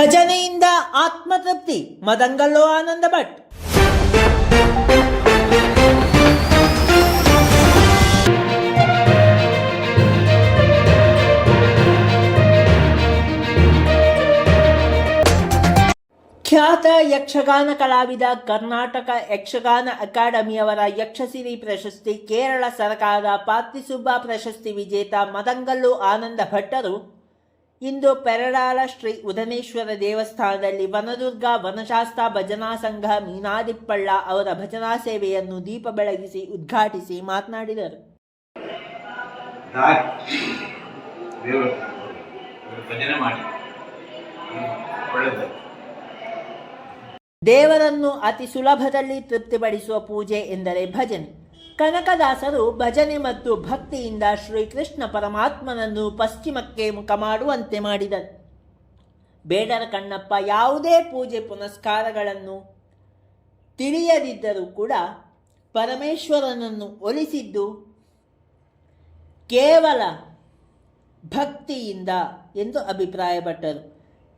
ಭಜನೆಯಿಂದ ಆತ್ಮತೃಪ್ತಿ, ಮದಂಗಲ್ಲೋ ಆನಂದ ಭಟ್. ಖ್ಯಾತ ಯಕ್ಷಗಾನ ಕಲಾವಿದ, ಕರ್ನಾಟಕ ಯಕ್ಷಗಾನ ಅಕಾಡೆಮಿಯವರ ಯಕ್ಷಸಿರಿ ಪ್ರಶಸ್ತಿ ಕೇರಳ ಸರ್ಕಾರದ ಪಾರ್ತಿಸುಬ್ಬ ಪ್ರಶಸ್ತಿ ವಿಜೇತ ಮದಂಗಲ್ಲು ಆನಂದ ಭಟ್ಟರು ಇಂದು ಪೆರಡಾಲ ಶ್ರೀ ಉದನೇಶ್ವರ ದೇವಸ್ಥಾನದಲ್ಲಿ ವನದುರ್ಗ ವನಶಾಸ್ತ್ರ ಭಜನಾ ಸಂಘ ಮೀನಾದಿಪ್ಪಳ್ಳ ಅವರ ಭಜನಾ ಸೇವೆಯನ್ನು ದೀಪ ಬೆಳಗಿಸಿ ಉದ್ಘಾಟಿಸಿ ಮಾತನಾಡಿದರು. ದೇವರನ್ನು ಅತಿ ಸುಲಭದಲ್ಲಿ ತೃಪ್ತಿಪಡಿಸುವ ಪೂಜೆ ಎಂದರೆ ಭಜನೆ. ಕನಕದಾಸರು ಭಜನೆ ಮತ್ತು ಭಕ್ತಿಯಿಂದ ಶ್ರೀಕೃಷ್ಣ ಪರಮಾತ್ಮನನ್ನು ಪಶ್ಚಿಮಕ್ಕೆ ಮುಖ ಮಾಡುವಂತೆ ಮಾಡಿದರು. ಬೇಡರ ಕಣ್ಣಪ್ಪ ಯಾವುದೇ ಪೂಜೆ ಪುನಸ್ಕಾರಗಳನ್ನು ತಿಳಿಯದಿದ್ದರೂ ಕೂಡ ಪರಮೇಶ್ವರನನ್ನು ಒಲಿಸಿದ್ದು ಕೇವಲ ಭಕ್ತಿಯಿಂದ ಎಂದು ಅಭಿಪ್ರಾಯಪಟ್ಟರು.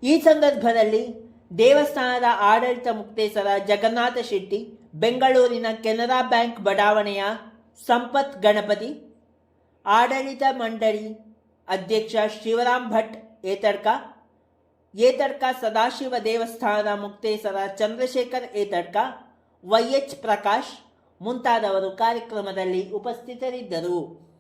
ಈ ಸಂದರ್ಭದಲ್ಲಿ ದೇವಸ್ಥಾನದ ಆಡಳಿತ ಮುಕ್ತೇಸರ ಜಗನ್ನಾಥ ಶೆಟ್ಟಿ ಬೆಂಗಳೂರಿನ ಕೆನರಾ ಬ್ಯಾಂಕ್ ಬಡಾವಣೆಯ ಸಂಪತ್ ಗಣಪತಿ, ಆಡಳಿತ ಮಂಡಳಿ ಅಧ್ಯಕ್ಷ ಶಿವರಾಮ್ ಭಟ್ ಏತಡ್ಕ ಏತಡ್ಕ ಸದಾಶಿವ ದೇವಸ್ಥಾನದ ಮುಕ್ತೇಸರ ಚಂದ್ರಶೇಖರ್ ಏತಡ್ಕ, ವೈ ಎಚ್ ಪ್ರಕಾಶ್ ಮುಂತಾದವರು ಕಾರ್ಯಕ್ರಮದಲ್ಲಿ ಉಪಸ್ಥಿತರಿದ್ದರು.